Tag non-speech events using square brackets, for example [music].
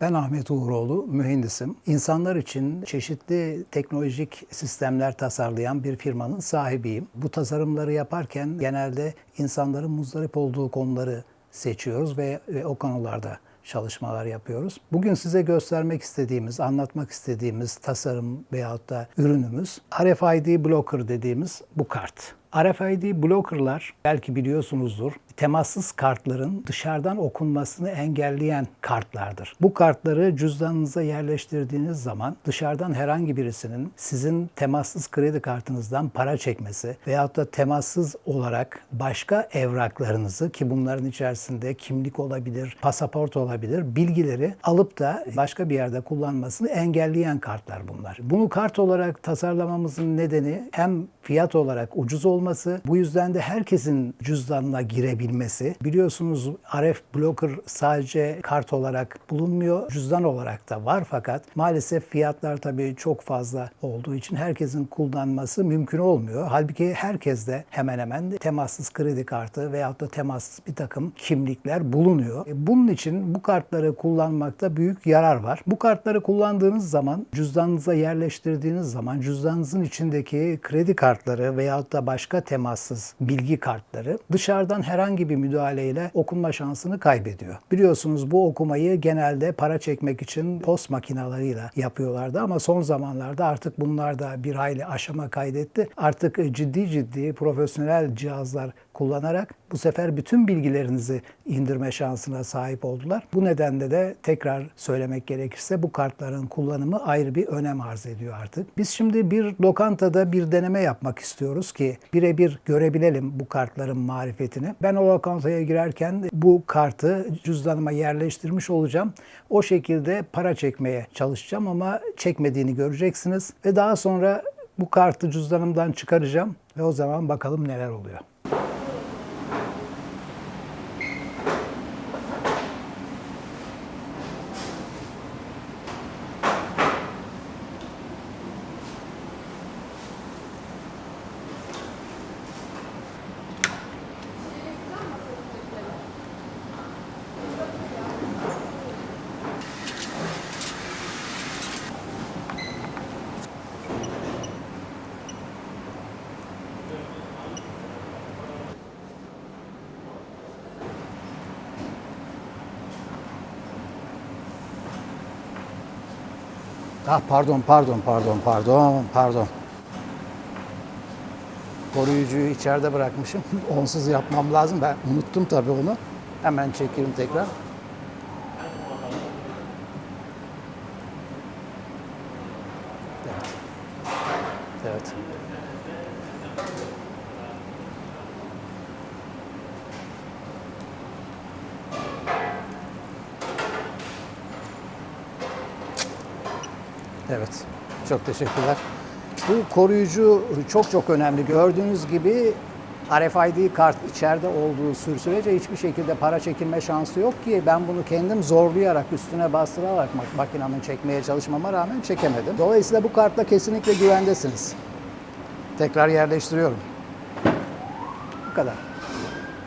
Ben Ahmet Uğuroğlu, mühendisim. İnsanlar için çeşitli teknolojik sistemler tasarlayan bir firmanın sahibiyim. Bu tasarımları yaparken genelde insanların muzdarip olduğu konuları seçiyoruz ve, ve o konularda çalışmalar yapıyoruz. Bugün size göstermek istediğimiz, anlatmak istediğimiz tasarım veyahut da ürünümüz RFID blocker dediğimiz bu kart. RFID blocker'lar belki biliyorsunuzdur temassız kartların dışarıdan okunmasını engelleyen kartlardır. Bu kartları cüzdanınıza yerleştirdiğiniz zaman dışarıdan herhangi birisinin sizin temassız kredi kartınızdan para çekmesi veyahut da temassız olarak başka evraklarınızı ki bunların içerisinde kimlik olabilir, pasaport olabilir, bilgileri alıp da başka bir yerde kullanmasını engelleyen kartlar bunlar. Bunu kart olarak tasarlamamızın nedeni hem fiyat olarak ucuz olması, bu yüzden de herkesin cüzdanına girebilmesi. Biliyorsunuz RF blocker sadece kart olarak bulunmuyor, cüzdan olarak da var fakat maalesef fiyatlar tabii çok fazla olduğu için herkesin kullanması mümkün olmuyor. Halbuki herkes de hemen hemen temassız kredi kartı veyahut da temassız bir takım kimlikler bulunuyor. E, Bunun için bu kartları kullanmakta büyük yarar var. Bu kartları kullandığınız zaman cüzdanınıza yerleştirdiğiniz zaman cüzdanınızın içindeki kredi kartları veyahut da başka temassız bilgi kartları dışarıdan herhangi bir müdahaleyle okunma şansını kaybediyor. Biliyorsunuz bu okumayı genelde para çekmek için post makinalarıyla yapıyorlardı ama son zamanlarda artık bunlar da bir hayli aşama kaydetti. Artık ciddi ciddi profesyonel cihazlar kullanarak bu sefer bütün bilgilerinizi indirme şansına sahip oldular. Bu nedenle de tekrar söylemek gerekirse bu kartların kullanımı ayrı bir önem arz ediyor artık. Biz şimdi bir lokantada bir deneme yapmak istiyoruz ki birebir görebilelim bu kartların marifetini. Ben o lokantaya girerken bu kartı cüzdanıma yerleştirmiş olacağım. O şekilde para çekmeye çalışacağım ama çekmediğini göreceksiniz ve daha sonra bu kartı cüzdanımdan çıkaracağım ve o zaman bakalım neler oluyor. Ah pardon, pardon, pardon, pardon, pardon. Koruyucuyu içeride bırakmışım. [laughs] Onsuz yapmam lazım. Ben unuttum tabii onu. Hemen çekelim tekrar. Evet. Evet. Evet. Çok teşekkürler. Bu koruyucu çok çok önemli. Gördüğünüz gibi RFID kart içeride olduğu sür- sürece hiçbir şekilde para çekilme şansı yok ki ben bunu kendim zorlayarak üstüne bastırarak mak- makinamın çekmeye çalışmama rağmen çekemedim. Dolayısıyla bu kartla kesinlikle güvendesiniz. Tekrar yerleştiriyorum. Bu kadar.